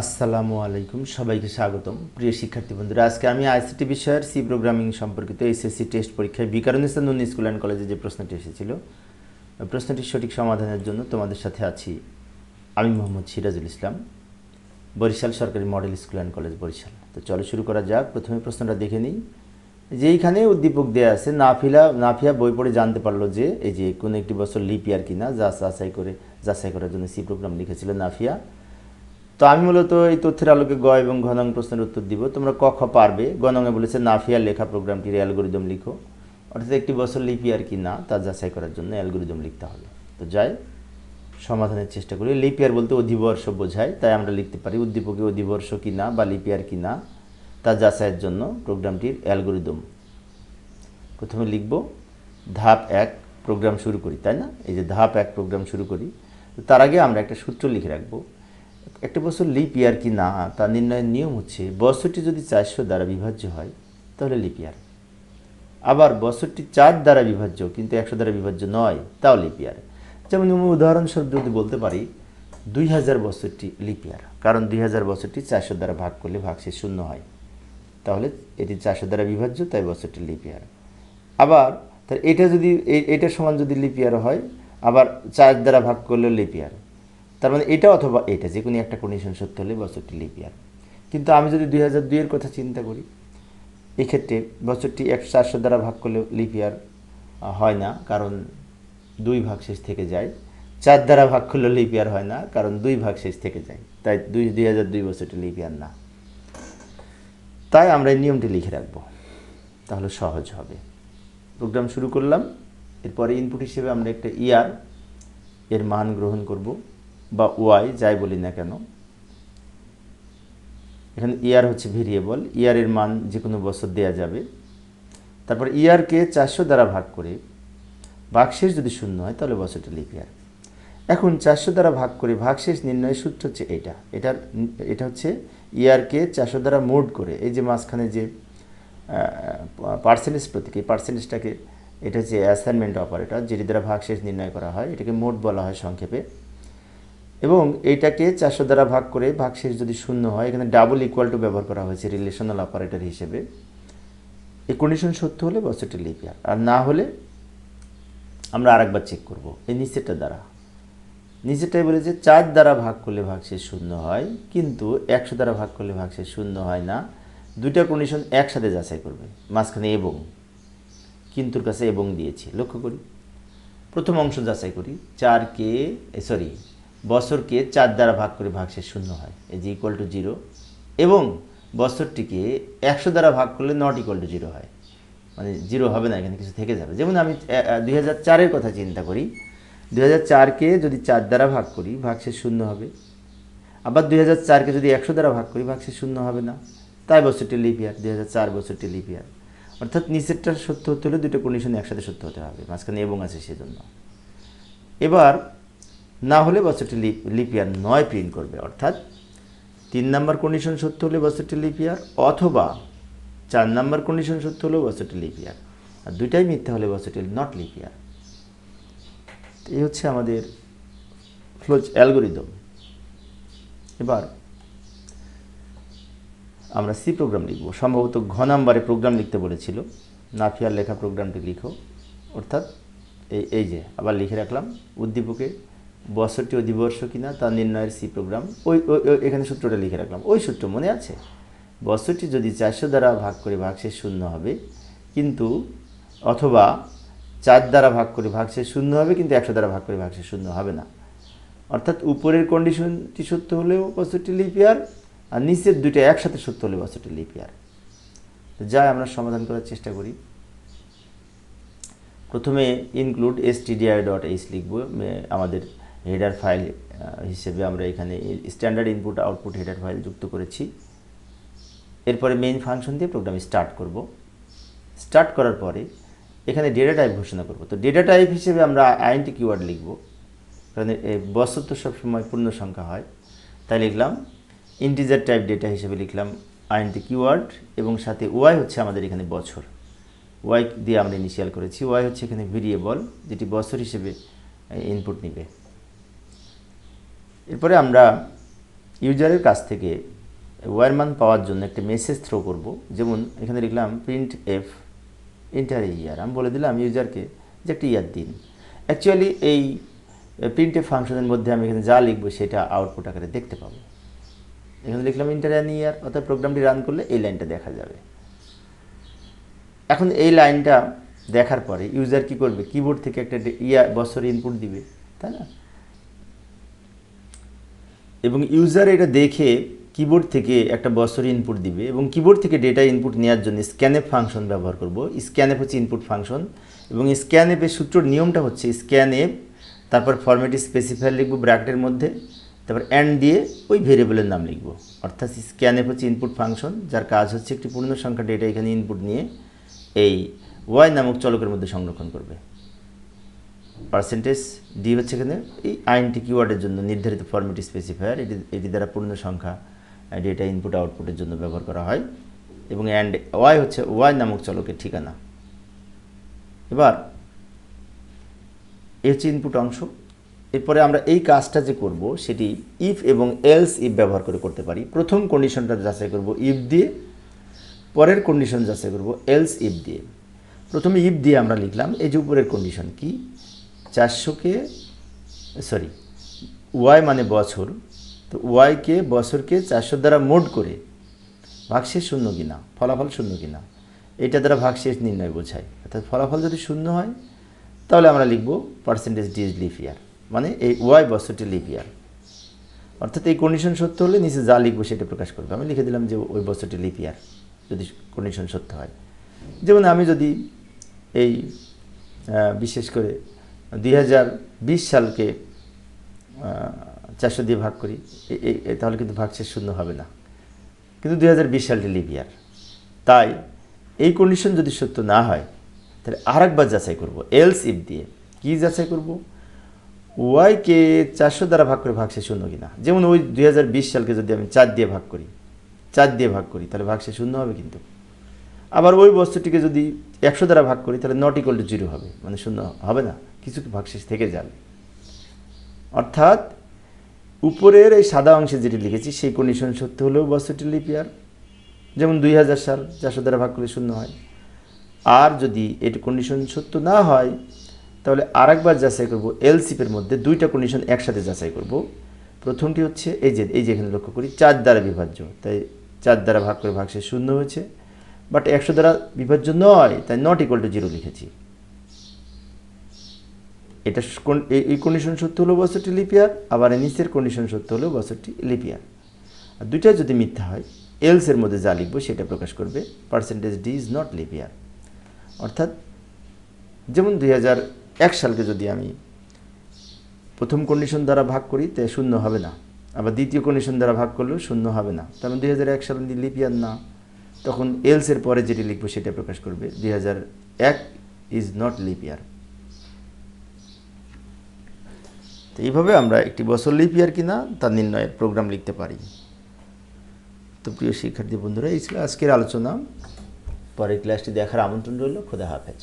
আসসালামু আলাইকুম, সবাইকে স্বাগতম। প্রিয় শিক্ষার্থী বন্ধুরা, আজকে আমি আইসিটি বিষয়ের সি প্রোগ্রামিং সম্পর্কিত এসএসসি টেস্ট পরীক্ষায় বিকারুনিস্তান নুন স্কুল অ্যান্ড কলেজে যে প্রশ্নটি এসেছিল প্রশ্নটির সঠিক সমাধানের জন্য তোমাদের সাথে আছি আমি মোহাম্মদ সিরাজুল ইসলাম, বরিশাল সরকারি model school and college Barishal. তো চলো শুরু করা যাক। প্রথমে প্রশ্নটা দেখে নিই। যে এইখানে উদ্দীপক দেওয়া আছে, নাফিলা, নাফিয়া বই পড়ে জানতে পারল যে, এই যে কোনো একটি বছর লিপ ইয়ার কিনা যা যাচাই করে, যাচাই করার জন্য সি প্রোগ্রাম লিখেছিল নাফিয়া। তো আমি মূলত এই তথ্যের আলোকে গ এবং ঘনং প্রশ্নের উত্তর দিব। তোমরা ক, খ পারবে। গণঙে বলেছে নাফিয়ার লেখা প্রোগ্রামটির অ্যালগোরিদম লিখো। অর্থাৎ একটি বছর লিপি আর কি না, তা যাচাই করার জন্য অ্যালগোরিদম লিখতে হবে। তো যাই, সমাধানের চেষ্টা করি। লিপিয়ার বলতে অধিবর্ষ বোঝায়, তাই আমরা লিখতে পারি, উদ্দীপকে অধিবর্ষ কি না বা লিপিয়ার কি না, তা যাচাইয়ের জন্য প্রোগ্রামটির অ্যালগোরিদম। প্রথমে লিখব, ধাপ এক, প্রোগ্রাম শুরু করি। তাই না? এই যে ধাপ এক, প্রোগ্রাম শুরু করি। তার আগে আমরা একটা সূত্র লিখে রাখব। একটা বছর লিপ ইয়ার কি না, তা নির্ণয়ের নিয়ম হচ্ছে বছরটি যদি চারশো দ্বারা বিভাজ্য হয়, তাহলে লিপ ইয়ার আবার বছরটি চার দ্বারা বিভাজ্য কিন্তু একশো দ্বারা বিভাজ্য নয়, তাও লিপ ইয়ার যেমন উদাহরণস্বরূপ যদি বলতে পারি, দুই হাজার বছরটি লিপ ইয়ার কারণ দুই হাজার বছরটি চারশো দ্বারা ভাগ করলে ভাগশেষ শূন্য হয়। তাহলে এটি চারশো দ্বারা বিভাজ্য, তাই বছরটি লিপ ইয়ার আবার তার এটা যদি এটার সমান যদি লিপ ইয়ার হয়, আবার চার দ্বারা ভাগ করলে লিপ ইয়ার তার মানে এটা অথবা এটা, যে কোনো একটা কন্ডিশন সত্য হলে বছরটি লিপ ইয়ার কিন্তু আমি যদি দুই হাজার দুইয়ের কথা চিন্তা করি, এক্ষেত্রে বছরটি একশো চারশো দ্বারা ভাগ করলে লিপ ইয়ার হয় না, কারণ দুই ভাগ শেষ থেকে যায়। চার দ্বারা ভাগ করলে লিপ ইয়ার হয় না, কারণ দুই ভাগ শেষ থেকে যায়। তাই দুই দুই হাজার দুই বছরটি লিপ ইয়ার না। তাই আমরা এই নিয়মটি লিখে রাখব। তাহলে সহজ হবে। প্রোগ্রাম শুরু করলাম। এরপরে ইনপুট হিসেবে আমরা একটা ইয়ার এর মান গ্রহণ করব। বা ওয়াই, যাই বলি না কেন, এখানে ইয়ার হচ্ছে ভেরিয়েবল ইয়ারের মান যে কোনো বছর দেয়া যাবে। তারপর ইয়ারকে চারশো দ্বারা ভাগ করে ভাগশেষ যদি শূন্য হয়, তাহলে বছরটা লিপ ইয়ার এখন চারশো দ্বারা ভাগ করে ভাগশেষ নির্ণয়ের সূত্র হচ্ছে এটা। এটার, এটা হচ্ছে ইয়ারকে চারশো দ্বারা মোড করে, এই যে মাঝখানে যে পার্সেন্টেজ প্রতীক, এই পার্সেন্টেজটাকে এটা হচ্ছে অ্যাসাইনমেন্ট অপারেটর যেটি দ্বারা ভাগশেষ নির্ণয় করা হয়, এটাকে মোড বলা হয় সংক্ষেপে। এবং এইটাকে চারশো দ্বারা ভাগ করে ভাগশেষ যদি শূন্য হয়, এখানে ডাবল ইকুয়াল টু ব্যবহার করা হয়েছে রিলেশনাল অপারেটর হিসেবে। এই কন্ডিশন সত্য হলে বছরটি লিপ আর না হলে আমরা আরেকবার চেক করব। এই নিচেরটা দ্বারা। নিচেরটাই বলেছে চার দ্বারা ভাগ করলে ভাগশেষ শূন্য হয়, কিন্তু একশো দ্বারা ভাগ করলে ভাগশেষ শূন্য হয় না। দুইটা কন্ডিশন একসাথে যাচাই করবে, মাঝখানে এবং কিন্তুর কাছে এবং দিয়েছি। লক্ষ্য করি। প্রথম অংশ যাচাই করি। চারকে সরি বছরকে চার দ্বারা ভাগ করে ভাগশেষ শূন্য হয়, এই যে ইকুয়াল টু জিরো এবং বছরটিকে একশো দ্বারা ভাগ করলে নট ইকুয়াল টু জিরো হয়। মানে জিরো হবে না, এখানে কিছু থেকে যাবে। যেমন আমি দুই হাজার কথা চিন্তা করি। দুই চারকে যদি চার দ্বারা ভাগ করি ভাগশেষ শূন্য হবে। আবার দুই চারকে যদি একশো দ্বারা ভাগ করি ভাগশেষ শূন্য হবে না। তাই বছরটি লিপ ইয়ার দুই হাজার চার বছরটি লিপ ইয়ার অর্থাৎ নিচেরটা সত্য হতে হলে দুটো কন্ডিশন একসাথে সত্য হতে হবে, মাঝখানে এবং আছে সেজন্য। এবার না হলে বছরটি লিপ লিপ ইয়ার নয় প্রিন্ট করবে, অর্থাৎ তিন নাম্বার কন্ডিশন সত্য হলে বছরটি লিপ ইয়ার অথবা চার নাম্বার কন্ডিশন সত্য হলেও বছরটি লিপ ইয়ার আর দুইটাই মিথ্যা হলে বছরটি নট লিপ ইয়ার এই হচ্ছে আমাদের ফ্লোজ অ্যালগোরিদম এবার আমরা সি প্রোগ্রাম লিখব। সম্ভবত ঘ নাম্বারে প্রোগ্রাম লিখতে বলেছিল। নাফিয়ার লেখা প্রোগ্রামটি লিখো। অর্থাৎ এই এই যে, আবার লিখে রাখলাম। উদ্দীপকে বছরটি অধিবর্ষ কিনা তা নির্ণয়ের সি প্রোগ্রাম ওই এখানে সূত্রটা লিখে রাখলাম। ওই সূত্র মনে আছে? বছরটি যদি চারশো দ্বারা ভাগ করে ভাগশেষ শূন্য হবে, কিন্তু, অথবা চার দ্বারা ভাগ করে ভাগশেষ শূন্য হবে, কিন্তু একশো দ্বারা ভাগ করে ভাগশেষ শূন্য হবে না। অর্থাৎ উপরের কন্ডিশনটি সত্য হলেও বছরটি লিপিয়ার আর নিচের দুইটা একসাথে সত্য হলে বছরটি লিপিয়ার যাই, আমরা সমাধান করার চেষ্টা করি। প্রথমে include S TDI dot H লিখব আমাদের হেডার ফাইল হিসেবে আমরা এখানে standard input output header file যুক্ত করেছি। এরপরে মেইন ফাংশন দিয়ে প্রোগ্রাম স্টার্ট করব। স্টার্ট করার পরে এখানে ডেটা টাইপ ঘোষণা করব। তো ডেটা টাইপ হিসেবে আমরা আইএনটি কিওয়ার্ড লিখব। কারণ বছর তো সবসময় পূর্ণ সংখ্যা হয়। তাই লিখলাম ইন্টিজার টাইপ ডেটা হিসেবে লিখলাম আইএনটি কিওয়ার্ড এবং সাথে ওয়াই হচ্ছে আমাদের এখানে বছর। ওয়াই দিয়ে আমরা ইনিশিয়াল করেছি। ওয়াই হচ্ছে এখানে ভেরিয়েবল যেটি বছর হিসেবে ইনপুট নিবে। এরপরে আমরা ইউজারের কাছ থেকে ওয়ার মান পাওয়ার জন্য একটা মেসেজ থ্রো করব। যেমন এখানে লিখলাম প্রিন্ট এফ ইন্টার ইয়ার আমি বলে দিলাম ইউজারকে যে একটা ইয়ার দিন। অ্যাকচুয়ালি এই প্রিন্ট এফ ফাংশনের মধ্যে আমি এখানে যা লিখব সেটা আউটপুট আকারে দেখতে পাবো। এখানে লিখলাম ইন্টার অ্যান ইয়ার অর্থাৎ প্রোগ্রামটি রান করলে এই লাইনটা দেখা যাবে। এখন এই লাইনটা দেখার পরে ইউজার কি করবে? কিবোর্ড থেকে একটা ইয়া বছর ইনপুট দিবে, তাই না? এবং ইউজার এটা দেখে কিবোর্ড থেকে একটা বছর ইনপুট দিবে এবং কিবোর্ড থেকে ডেটা ইনপুট নেওয়ার জন্য স্ক্যানএপ ফাংশন ব্যবহার করব। স্ক্যানএপ হচ্ছে ইনপুট ফাংশন এবং স্ক্যানএপের সূত্রর নিয়মটা হচ্ছে স্ক্যানএপ তারপর ফরম্যাট স্পেসিফায়ার লিখব ব্র্যাকেটের মধ্যে, তারপর অ্যান্ড দিয়ে ওই ভেরিয়েবলের নাম লিখব। অর্থাৎ স্ক্যানএপ হচ্ছে ইনপুট ফাংশন যার কাজ হচ্ছে একটি পূর্ণ সংখ্যা ডেটা এখানে ইনপুট নিয়ে এই ওয়াই নামক চলকের মধ্যে সংরক্ষণ করবে। পার্সেন্টেজ ডি হচ্ছে এখানে এই আইনটি কিওয়ার্ডের জন্য নির্ধারিত ফরম্যাট স্পেসিফায়ার এটি এটি দ্বারা পূর্ণ সংখ্যা ডেটা ইনপুট আউটপুটের জন্য ব্যবহার করা হয়। এবং অ্যান্ড ওয়াই হচ্ছে ওয়াই নামক চলকের ঠিকানা। এবার, এ হচ্ছে ইনপুট অংশ। এরপরে আমরা এই কাজটা যে করব, সেটি ইফ এবং এলস ইফ ব্যবহার করে করতে পারি। প্রথম কন্ডিশনটা যাচাই করব ইফ দিয়ে, পরের কন্ডিশন যাচাই করব এলস ইফ দিয়ে। প্রথমে ইফ দিয়ে আমরা লিখলাম, এই যে উপরের কন্ডিশন কি? চারশোকে সরি ওয়াই মানে বছর, তো ওয়াইকে বছরকে চারশো দ্বারা মোড করে ভাগশেষ শূন্য কিনা, ফলাফল শূন্য কিনা, এটা দ্বারা ভাগশেষ নির্ণয় বোঝায়। অর্থাৎ ফলাফল যদি শূন্য হয়, তাহলে আমরা লিখব পার্সেন্টেজ ডিজ লিপ ইয়ার মানে এই ওয়াই বছরটি লিপ ইয়ার অর্থাৎ এই কন্ডিশন সত্য হলে নিচে যা লিখব সেটা প্রকাশ করবে। আমি লিখে দিলাম যে ওই বছরটি লিপ ইয়ার যদি কন্ডিশন সত্য হয়। যেমন আমি যদি এই বিশেষ করে দুই হাজার বিশ সালকে চারশো দিয়ে ভাগ করি। তাহলে কিন্তু ভাগশেষ শূন্য হবে না। কিন্তু দুই হাজার বিশ সালটি লিপ ইয়ার তাই এই কন্ডিশন যদি সত্য না হয়, তাহলে আরেকবার যাচাই করব। এলস ইফ দিয়ে কি যাচাই করব? ওয়াইকে চারশো দ্বারা ভাগ করে ভাগশেষ শূন্য কিনা। যেমন ওই দুই হাজার বিশ সালকে যদি আমি চার দিয়ে ভাগ করি, চার দিয়ে ভাগ করি, তাহলে ভাগশেষ শূন্য হবে কিন্তু। আবার ওই বস্তুটিকে যদি একশো দ্বারা ভাগ করি, তাহলে নট ইকুয়াল টু জিরো হবে। মানে শূন্য হবে না। কিছু ভাগশেষ থেকে যাবে। অর্থাৎ উপরের এই সাদা অংশে যেটি লিখেছি, সেই কন্ডিশন সত্য হলেও বস্তুটি লিপিয়ার যেমন দুই হাজার সাল চারশো দ্বারা ভাগ করলে শূন্য হয়। আর যদি এটি কন্ডিশন সত্য না হয়, তাহলে আরেকবার যাচাই করব এলসিপের মধ্যে দুইটা কন্ডিশন একসাথে যাচাই করব। প্রথমটি হচ্ছে, এই যে এই যে এখানে লক্ষ্য করি, চার দ্বারা বিভাজ্য। তাই চার দ্বারা ভাগ করে ভাগশেষ শূন্য হয়েছে। বাট একশো দ্বারা বিভাজ্য নয়, তাই নট ইকুয়াল টু জিরো লিখেছি। এটা এই কন্ডিশন সত্য হলেও বছরটি লিপিয়ার, আবার নিচের কন্ডিশন সত্য হলেও বছরটি লিপিয়ার। আর দুইটাই যদি মিথ্যা হয় এলসের মধ্যে যা লিখব সেটা প্রকাশ করবে পার্সেন্টেজ ডি ইজ নট লিপিয়ার অর্থাৎ, যেমন দুই এক সালকে যদি আমি প্রথম কন্ডিশন দ্বারা ভাগ করি, তে শূন্য হবে না। আবার দ্বিতীয় কন্ডিশন দ্বারা ভাগ করলেও শূন্য হবে না। তেমন দুই হাজার এক সাল লিপিয়ার না তখন এলসের পরে যেটি লিখব সেটা প্রকাশ করবে, দুই হাজার এক ইজ নট লিপ ইয়ার তো এইভাবে আমরা একটি বছর লিপ ইয়ার কিনা তা নির্ণয়ের প্রোগ্রাম লিখতে পারি। তো প্রিয় শিক্ষার্থী বন্ধুরা, এই ছিল আজকের আলোচনা। পরের ক্লাসটি দেখার আমন্ত্রণ রইল। খোদা হাফেজ।